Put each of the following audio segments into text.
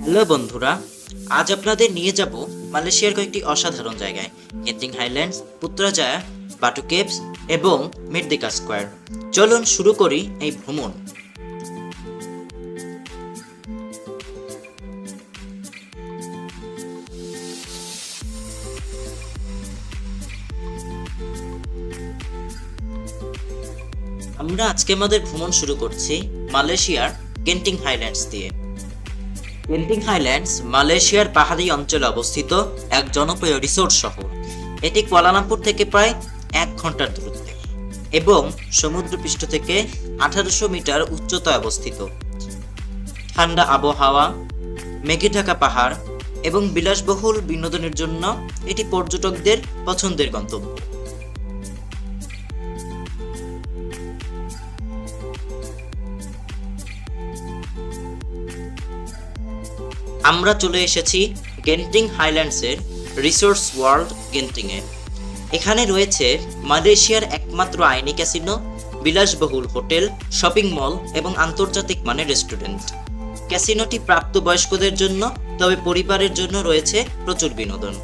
Hello বন্ধুরা, আজ আপনাদের নিয়ে যাব মালয়েশিয়ার কয়েকটি অসাধারণ জায়গায়। Genting Highlands Putrajaya Batu Caves এবং মেডদিকা স্কোয়ার চলুন শুরু করি এই ভ্রমণ। আমরা আজকে আমাদের ভ্রমণ শুরু করছি মালয়েশিয়ার কেন্টিং হাইল্যান্ডস দিয়ে। গেন্টিং হাইল্যান্ডস মালয়েশিয়ার পাহাড়ি অঞ্চলে অবস্থিত এক জনপ্রিয় রিসোর্ট শহর। এটি কুয়ালালামপুর থেকে প্রায় এক ঘণ্টার দূরত্বে এবং সমুদ্রপৃষ্ঠ থেকে আঠারোশো মিটার উচ্চতায় অবস্থিত। ঠান্ডা আবহাওয়া, মেঘে ঢাকা পাহাড় এবং বিলাসবহুল বিনোদনের জন্য এটি পর্যটকদের পছন্দের গন্তব্য। আমরা চলে এসেছি গেন্টিং হাইল্যান্ডসের রিসোর্স ওয়ার্ল্ড গেন্টিংয়ে। এখানে রয়েছে মালয়েশিয়ার একমাত্র আইনি ক্যাসিনো, বিলাসবহুল হোটেল, শপিং মল এবং আন্তর্জাতিক মানের রেস্টুরেন্ট। ক্যাসিনোটি প্রাপ্তবয়স্কদের জন্য, তবে পরিবারের জন্য রয়েছে প্রচুর বিনোদন।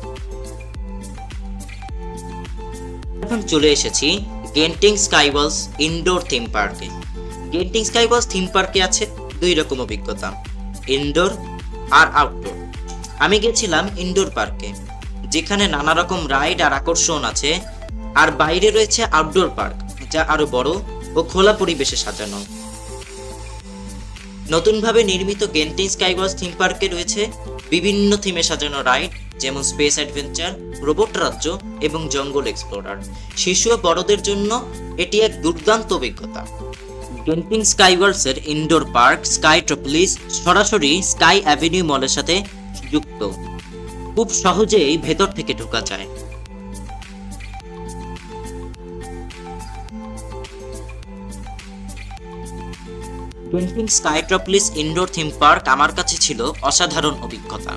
এখন চলে এসেছি গেন্টিং স্কাইওয়ালস ইনডোর থিম পার্কে। গেন্টিং স্কাইওয়ালস থিম পার্কে আছে দুই রকম অভিজ্ঞতা। ইনডোর আর আউটডোর আমি গেছিলাম ইনডোর পার্কে যেখানে নানা রকম রাইড আর আকর্ষণ আছে, আর বাইরে রয়েছে আউটডোর পার্ক যা আরও বড় ও খোলা পরিবেশে সাজানো। নতুনভাবে নির্মিত গেন্টিং স্কাইওয়ার্স থিম পার্কে রয়েছে বিভিন্ন থিমে সাজানো রাইড যেমন স্পেস অ্যাডভেঞ্চার রোবট রাজ্য এবং জঙ্গল এক্সপ্লোরার শিশু ও বড়দের জন্য এটি এক দুর্দান্ত অভিজ্ঞতা। গেন্টিং স্কাইওয়ার্লসের ইনডোর পার্ক স্কাই ট্রপলিস সরাসরি স্কাই অ্যাভিনিউ মলের সাথে যুক্ত। খুব সহজেই ভেতর থেকে ঢোকা যায়। Genting Skytropolis indoor theme park আমার কাছে ছিল অসাধারণ অভিজ্ঞতা।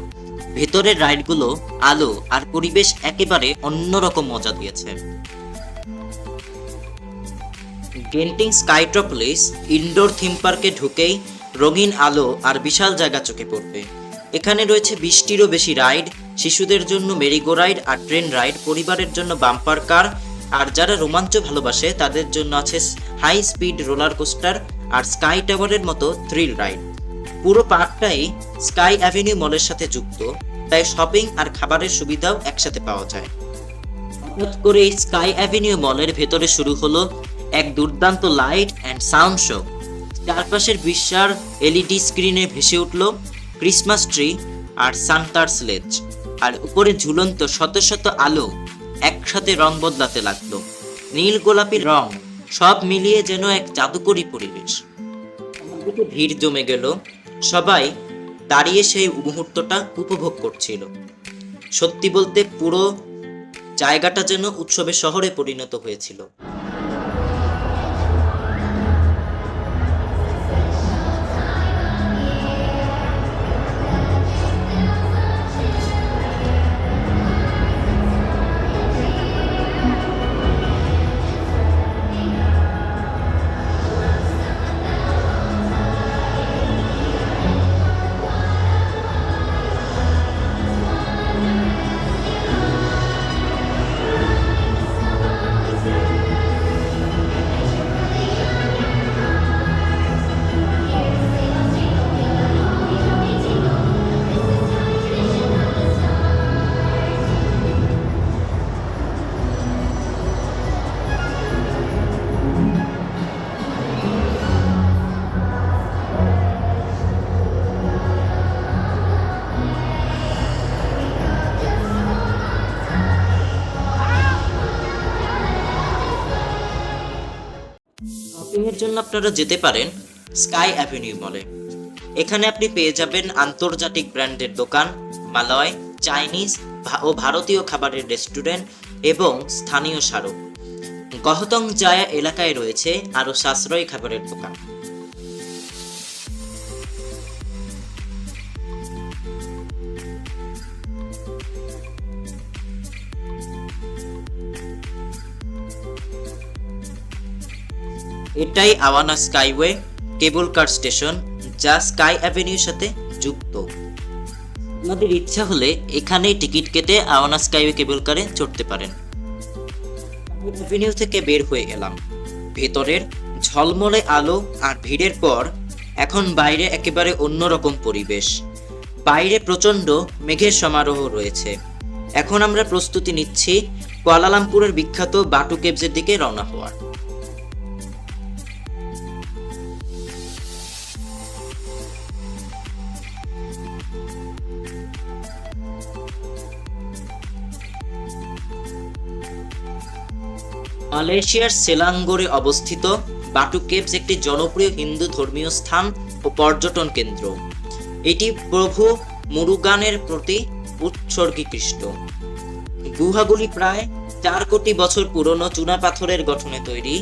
ভেতরের রাইডগুলো আলো আর পরিবেশ একেবারে অন্যরকম মজা দিয়েছে। গেন্টিং স্কাইট্রোপলিস ইনডোর থিম পার্কে ঢুকেই রঙিন আলো আর বিশাল জায়গা চোখে পড়বে। এখানে রয়েছে বিশটিরও বেশি রাইড, শিশুদের জন্য মেরিগো রাইড আর ট্রেন রাইড, পরিবারের জন্য বাম্পার কার, আর যারা রোমাঞ্চ ভালোবাসে তাদের জন্য আছে হাই স্পিড রোলার কোস্টার আর স্কাই টাওয়ারের মতো থ্রিল রাইড। পুরো পার্কটাই স্কাই অ্যাভিনিউ মলের সাথে যুক্ত, তাই শপিং আর খাবারের সুবিধাও একসাথে পাওয়া যায়। হঠাৎ করে স্কাই অ্যাভিনিউ মলের ভেতরে শুরু হলো এক দুর্দান্ত লাইট অ্যান্ড সাউন্ড শো চারপাশের বিশাল এলইডি স্ক্রিনে ভেসে উঠল ক্রিসমাস ট্রি আর সান্তার স্লেজ আর উপরে ঝুলন্ত শত শত আলো একসাথে রং বদলাতে লাগল। নীল গোলাপি রং সব মিলিয়ে যেন এক জাদুকরী পরিবেশ। ভিড় জমে গেল। সবাই দাঁড়িয়ে সেই মুহূর্তটা উপভোগ করছিল। সত্যি বলতে পুরো জায়গাটা যেন উৎসবের শহরে পরিণত হয়েছিল। আপনারা যেতে পারেন স্কাই অ্যাভিনিউ মলে। এখানে আপনি পেয়ে যাবেন আন্তর্জাতিক ব্র্যান্ডের দোকান, মালয়, চাইনিজ ও ভারতীয় খাবারের রেস্টুরেন্ট এবং স্থানীয় স্মারক। গহতং জায়া এলাকায় রয়েছে আরও সাশ্রয়ী খাবারের দোকান। এটাই Awana Skyway cable car station, যা স্কাই অ্যাভিনিউর সাথে যুক্ত। আপনাদের ইচ্ছা হলে এখানেই টিকিট কেটে আওয়ানা স্কাইওয়ে কেবল কারে চড়তে পারেন। এভিনিউ থেকে বের হয়ে গেলাম। ভেতরের ঝলমলে আলো আর ভিড়ের পর এখন বাইরে একেবারে অন্যরকম পরিবেশ। বাইরে প্রচণ্ড মেঘের সমারোহ রয়েছে। এখন আমরা প্রস্তুতি নিচ্ছি কুয়ালালামপুরের বিখ্যাত বাটু কেবসের দিকে রওনা হওয়ার। মালয়েশিয়ার সেলাঙ্গোরে অবস্থিত বাটু কেভস একটি জনপ্রিয় হিন্দু ধর্মীয় স্থান ও পর্যটন কেন্দ্র। এটি প্রভু মুরুগানের প্রতি উৎসর্গীকৃষ্ট। গুহাগুলি প্রায় চার কোটি বছর পুরনো চুনাপাথরের গঠনে তৈরি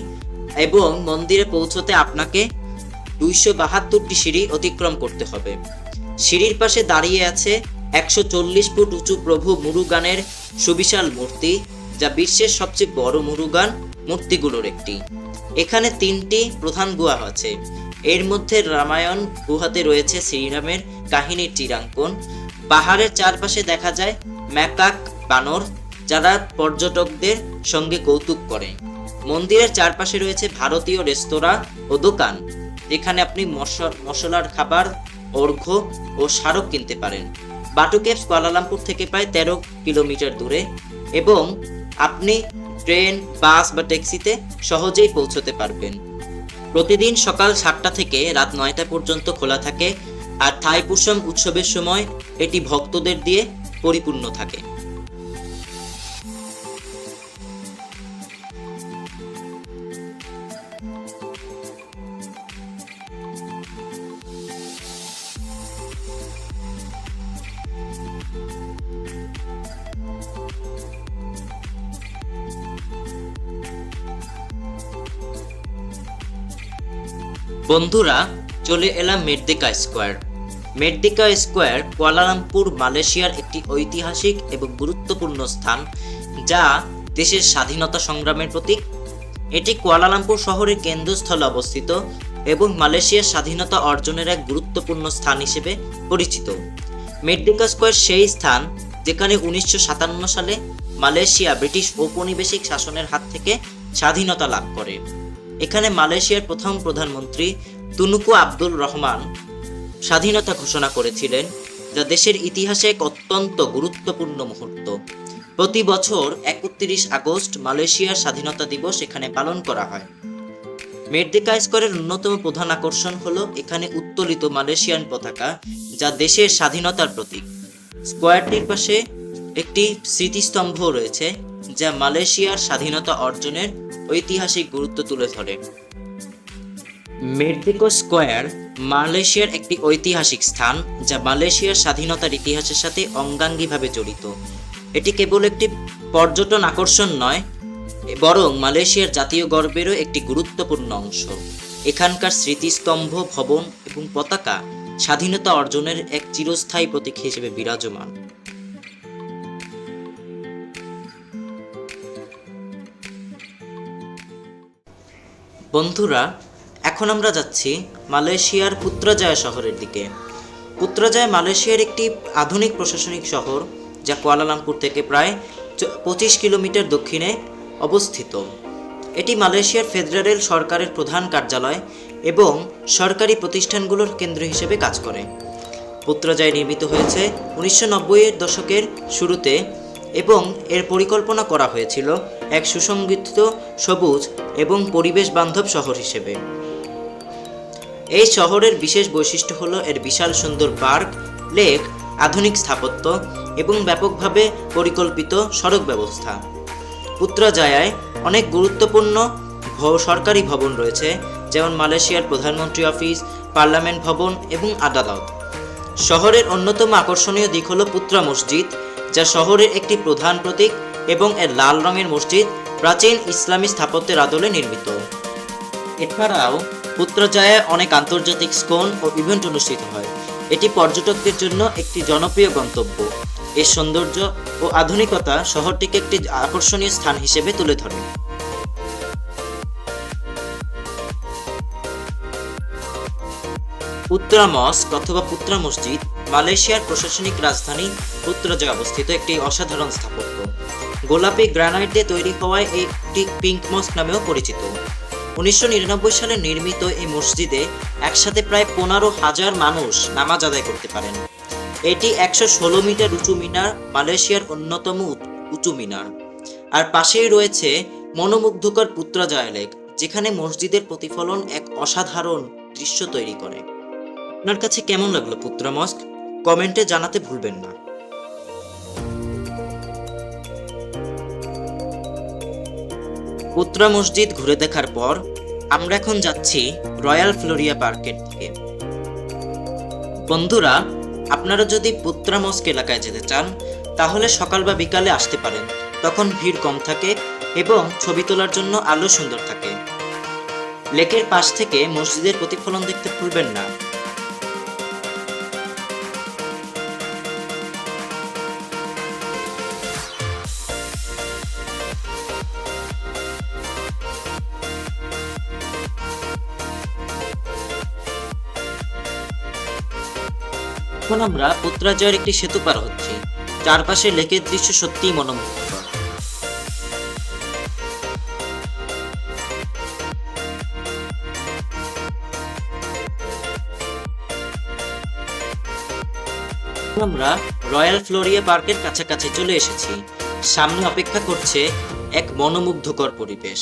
এবং মন্দিরে পৌঁছতে আপনাকে দুইশো বাহাত্তরটি সিঁড়ি অতিক্রম করতে হবে। সিঁড়ির পাশে দাঁড়িয়ে আছে একশো চল্লিশ ফুট উঁচু প্রভু মুরুগানের সুবিশাল মূর্তি, যা বিশ্বের সবচেয়ে বড় মুরুগান মূর্তিগুলোর একটি। এখানে তিনটি প্রধান গুহা আছে। এর মধ্যে রামায়ণ গুহাতে রয়েছে শ্রীরামের কাহিনীর চিরাঙ্কন। পাহাড়ের চারপাশে দেখা যায় ম্যাকাক বানর, যারা পর্যটকদের সঙ্গে কৌতুক করে। মন্দিরের চারপাশে রয়েছে ভারতীয় রেস্তোরাঁ ও দোকান। যেখানে আপনি মশ- মশলার খাবার, অর্ঘ্য ও স্মারক কিনতে পারেন। বাটুকেপস কুয়ালালামপুর থেকে প্রায় তেরো কিলোমিটার দূরে। এবং আপনি ট্রেন, বাস বা ট্যাক্সিতে সহজেই পৌঁছতে পারবেন। প্রতিদিন সকাল সাতটা থেকে রাত নয়টা পর্যন্ত খোলা থাকে আর থাইপুসম উৎসবের সময় এটি ভক্তদের দিয়ে পরিপূর্ণ থাকে। বন্ধুরা, চলে এলাম Merdeka square. Merdeka square Kuala Lumpur, মালয়েশিয়ার একটি ঐতিহাসিক এবং গুরুত্বপূর্ণ স্থান, যা দেশের স্বাধীনতা সংগ্রামের প্রতীক। এটি কুয়ালালামপুর শহরের কেন্দ্রস্থলে অবস্থিত এবং মালয়েশিয়ার স্বাধীনতা অর্জনের এক গুরুত্বপূর্ণ স্থান হিসেবে পরিচিত। মেডদিকা স্কোয়ার সেই স্থান যেখানে উনিশশো সাতান্ন সালে মালয়েশিয়া ব্রিটিশ ঔপনিবেশিক শাসনের হাত থেকে স্বাধীনতা লাভ করে। এখানে মালয়েশিয়ার প্রথম প্রধানমন্ত্রী তুনুকু আব্দুল রহমান স্বাধীনতা ঘোষণা করেছিলেন, যা দেশের ইতিহাসে এক অত্যন্ত গুরুত্বপূর্ণ মুহূর্ত। প্রতি বছর একত্রিশ আগস্ট মালয়েশিয়ার স্বাধীনতা দিবস এখানে পালন করা হয়। মেরদিকা স্কোয়ারের অন্যতম প্রধান আকর্ষণ হল এখানে উত্তোলিত মালয়েশিয়ান পতাকা, যা দেশের স্বাধীনতার প্রতীক। স্কোয়ারটির পাশে একটি স্মৃতিস্তম্ভ রয়েছে, যা মালয়েশিয়ার স্বাধীনতা অর্জনের ঐতিহাসিক গুরুত্ব তুলে ধরে। মেরদিকো স্কোয়ার, মালয়েশিয়ার একটি ঐতিহাসিক স্থান, যা মালয়েশিয়ার স্বাধীনতার ইতিহাসের সাথে অঙ্গাঙ্গিভাবে জড়িত। এটি কেবল একটি পর্যটন আকর্ষণ নয়, বরং মালয়েশিয়ার জাতীয় গর্বেরও একটি গুরুত্বপূর্ণ অংশ। এখানকার স্মৃতিস্তম্ভ, ভবন এবং পতাকা স্বাধীনতা অর্জনের এক চিরস্থায়ী প্রতীক হিসেবে বিরাজমান। বন্ধুরা, এখন আমরা যাচ্ছি মালয়েশিয়ার পুত্রাজায়া শহরের দিকে। পুত্রাজায়া মালয়েশিয়ার একটি আধুনিক প্রশাসনিক শহর, যা কুয়ালালামপুর থেকে প্রায় পঁচিশ কিলোমিটার দক্ষিণে অবস্থিত। এটি মালয়েশিয়ার ফেডারেল সরকারের প্রধান কার্যালয় এবং সরকারি প্রতিষ্ঠানগুলোর কেন্দ্র হিসেবে কাজ করে। পুত্রাজায় নির্মিত হয়েছে উনিশশো নব্বইয়ের দশকের শুরুতে এবং এর পরিকল্পনা করা হয়েছিল এক সুসংগঠিত, সবুজ এবং পরিবেশ বান্ধব শহর হিসেবে। এই শহরের বিশেষ বৈশিষ্ট্য হল এর বিশাল সুন্দর পার্ক, লেক, আধুনিক স্থাপত্য এবং ব্যাপকভাবে পরিকল্পিত সড়ক ব্যবস্থা। পুত্রাজায়ায় অনেক গুরুত্বপূর্ণ সরকারি ভবন রয়েছে, যেমন মালয়েশিয়ার প্রধানমন্ত্রী অফিস, পার্লামেন্ট ভবন এবং আদালত। শহরের অন্যতম আকর্ষণীয় দিক হল পুত্রা মসজিদ যা শহরের একটি প্রধান প্রতীক এবং এর লাল রঙের মসজিদ প্রাচীন ইসলামী স্থাপত্যের আদলে নির্মিত। এছাড়াও পুত্রজায়ে অনেক আন্তর্জাতিক স্কোন ও ইভেন্ট অনুষ্ঠিত হয়। এটি পর্যটকদের জন্য একটি জনপ্রিয় গন্তব্য। এর সৌন্দর্য ও আধুনিকতা শহরটিকে একটি আকর্ষণীয় স্থান হিসেবে তুলে ধরে। পুত্রা মস্ক অথবা পুত্রা মসজিদ, মালয়েশিয়ার প্রশাসনিক রাজধানী পুত্রাজায় অবস্থিত একটি অসাধারণ স্থাপত্য। গোলাপি গ্রানাইট দিয়ে তৈরি হওয়ায় একটি পিঙ্ক মস্ক নামেও পরিচিত। উনিশশো নিরানব্বই সালে নির্মিত এই মসজিদে একসাথে প্রায় পনেরো হাজার মানুষ নামাজ আদায় করতে পারেন। এটি একশো ষোলো মিটার উঁচু মিনার, মালয়েশিয়ার অন্যতম উচ- মিনার। আর পাশেই রয়েছে মনোমুগ্ধকর পুত্রাজয় লেক যেখানে মসজিদের প্রতিফলন এক অসাধারণ দৃশ্য তৈরি করে। আপনার কাছে কেমন লাগল পুত্রা মস্ক? কমেন্টে জানাতে ভুলবেন না। পুত্রা মসজিদ ঘুরে দেখার পর, আমরা এখন যাচ্ছি রয়্যাল ফ্লোরিয়া পার্কের দিকে। বন্ধুরা, আপনারা যদি পুত্রা মস্ক এলাকায় যেতে চান, তাহলে সকাল বা বিকালে আসতে পারেন। তখন ভিড় কম থাকে এবং ছবি তোলার জন্য আলো সুন্দর থাকে। লেকের পাশ থেকে মসজিদের প্রতিফলন দেখতে ভুলবেন না। এখন আমরা পুত্রাজয়ের একটি সেতু পার হচ্ছি। চারপাশে লেকের দৃশ্য সত্যিই মনোমুগ্ধকর এখন আমরা রয়্যাল ফ্লোরিয়া পার্কের কাছাকাছি চলে এসেছি। সামনে অপেক্ষা করছে এক মনোমুগ্ধকর পরিবেশ।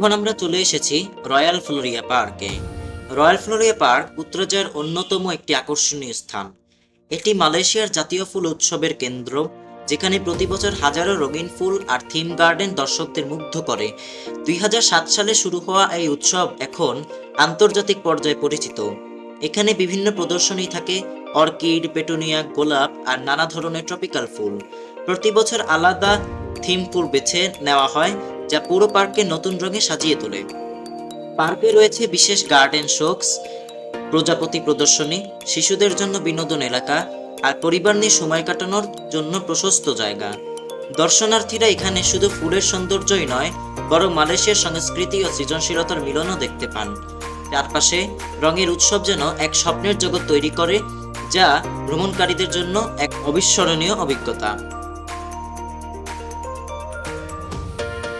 এখন আমরা চলে এসেছি রয়্যাল ফ্লোরিয়া পার্কে। রয়্যাল ফ্লোরিয়া পার্ক পুত্রজয়ের অন্যতম একটি আকর্ষণীয় স্থান। এটি মালয়েশিয়ার জাতীয় ফুল উৎসবের কেন্দ্র, যেখানে প্রতি বছর হাজারো রঙিন ফুল আর থিম গার্ডেন দর্শকদের মুগ্ধ করে। দুই হাজার সাত সালে শুরু হওয়া এই উৎসব এখন আন্তর্জাতিক পর্যায়ে পরিচিত। এখানে বিভিন্ন প্রদর্শনী থাকে, অর্কিড, পেটুনিয়া, গোলাপ আর নানা ধরনের ট্রপিক্যাল ফুল। প্রতি বছর আলাদা থিম ফুল বেছে নেওয়া হয় যা পুরো পার্ককে নতুন রঙে সাজিয়ে তোলে। পার্কে রয়েছে বিশেষ গার্ডেন শোকস, প্রজাপতি প্রদর্শনী, শিশুদের জন্য বিনোদন এলাকা, আর পরিবার নিয়ে সময় কাটানোর জন্য প্রশস্ত জায়গা। দর্শনার্থীরা এখানে শুধু ফুলের সৌন্দর্যই নয়, বরং মালয়েশিয়ার সংস্কৃতি ও সৃজনশীলতার মিলনও দেখতে পান। চারপাশে রঙের উৎসব যেন এক স্বপ্নের জগৎ তৈরি করে, যা ভ্রমণকারীদের জন্য এক অবিস্মরণীয় অভিজ্ঞতা।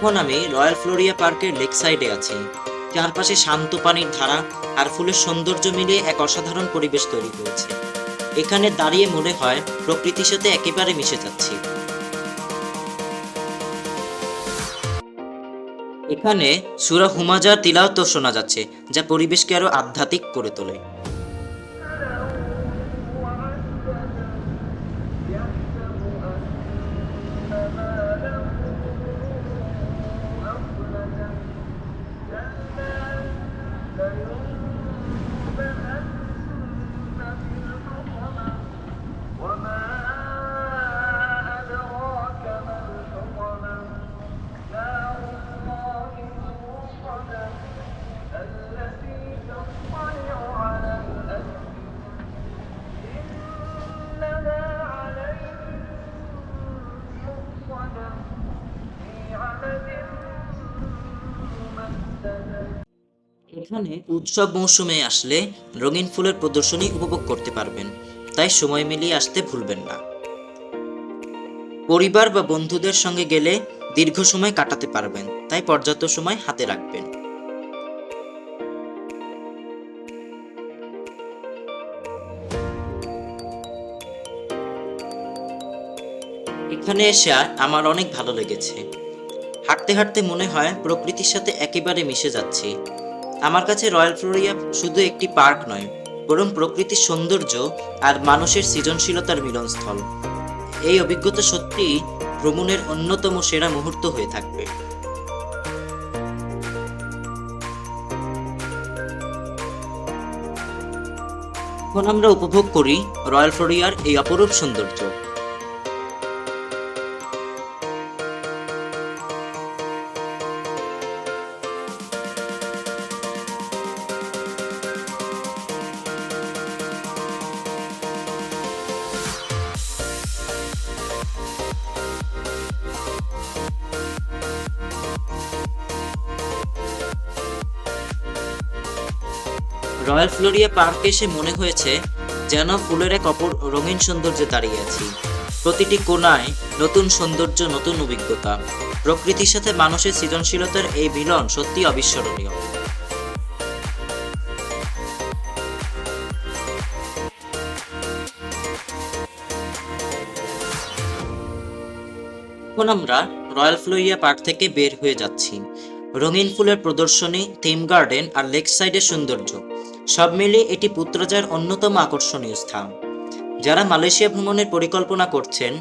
এখন আমি রয়্যাল ফ্লোরিয়া পার্কের লেক সাইডে আছি। চারপাশে শান্ত পানির ধারা আর ফুলের সৌন্দর্য মিলিয়ে এক অসাধারণ পরিবেশ তৈরি করেছে। এখানে দাঁড়িয়ে মনে হয় প্রকৃতির সাথে একেবারে মিশে যাচ্ছি। এখানে সুরা হুমাজার তিলাওয়াত শোনা যাচ্ছে, যা পরিবেশকে আরও আধ্যাত্মিক করে তোলে। এখানে উৎসব মৌসুমে আসলে রঙিন ফুলের প্রদর্শনী উপভোগ করতে পারবেন। তাই সময় মিলিয়ে আসতে ভুলবেন না। পরিবার বা বন্ধুদের সঙ্গে গেলে দীর্ঘ সময় কাটাতে পারবেন, তাই পর্যাপ্ত সময় হাতে রাখবেন। এখানে এসে আমার অনেক ভালো লেগেছে। হাঁটতে হাঁটতে মনে হয় প্রকৃতির সাথে একেবারে মিশে যাচ্ছি। আমার কাছে রয়্যাল ফ্লোরিয়া শুধু একটি পার্ক নয়, বরং প্রকৃতির সৌন্দর্য আর মানুষের সৃজনশীলতার মিলনস্থল। এই অভিজ্ঞতা সত্যিই ভ্রমণের অন্যতম সেরা মুহূর্ত হয়ে থাকবে। এখন আমরা উপভোগ করি রয়্যাল ফ্লোরিয়ার এই অপরূপ সৌন্দর্য। রয়্যাল ফ্লোরিয়া পার্কে এসে মনে হয়েছে যেন ফুলের এক অপর রঙিন সৌন্দর্যে দাঁড়িয়ে আছি। প্রতিটি কোনায় নতুন সৌন্দর্য, নতুন অভিজ্ঞতা। প্রকৃতির সাথে মানুষের সৃজনশীলতার এই মিলন সত্যি অবিস্মরণীয়। এখন আমরা রয়্যাল ফ্লোরিয়া পার্ক থেকে বের হয়ে যাচ্ছি। রঙিন ফুলের প্রদর্শনী, থিম গার্ডেন আর লেক সাইডের সৌন্দর্য। সব মিলিয়ে এটি পুত্রজার অন্যতম আকর্ষণীয় স্থান। যারা মালয়েশিয়া ভ্রমণের পরিকল্পনা করছেন,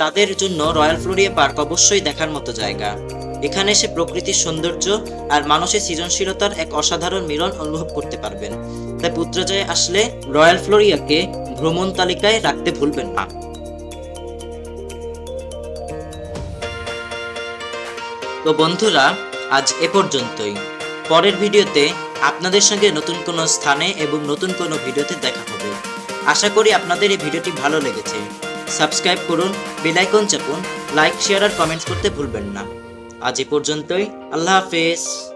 তাদের জন্য রয়্যাল ফ্লোরিয়া পার্ক অবশ্যই দেখার মতো জায়গা। এখানে এসে প্রকৃতির সৌন্দর্য আর মানুষের সৃজনশীলতার এক অসাধারণ মিলন অনুভব করতে পারবেন। তাই পুত্রজায় আসলে রয়্যাল ফ্লোরিয়াকে ভ্রমণ তালিকায় রাখতে ভুলবেন না। তো বন্ধুরা, আজ এ পর্যন্তই। পরের ভিডিওতে আপনাদের সঙ্গে নতুন কোনো স্থানে এবং নতুন কোনো ভিডিওতে দেখা হবে। আশা করি আপনাদের এই ভিডিওটি ভালো লেগেছে। সাবস্ক্রাইব করুন বেলাইকন চাপুন, লাইক, শেয়ার আর কমেন্টস করতে ভুলবেন না। আজ এ পর্যন্তই। আল্লাহ হাফেজ।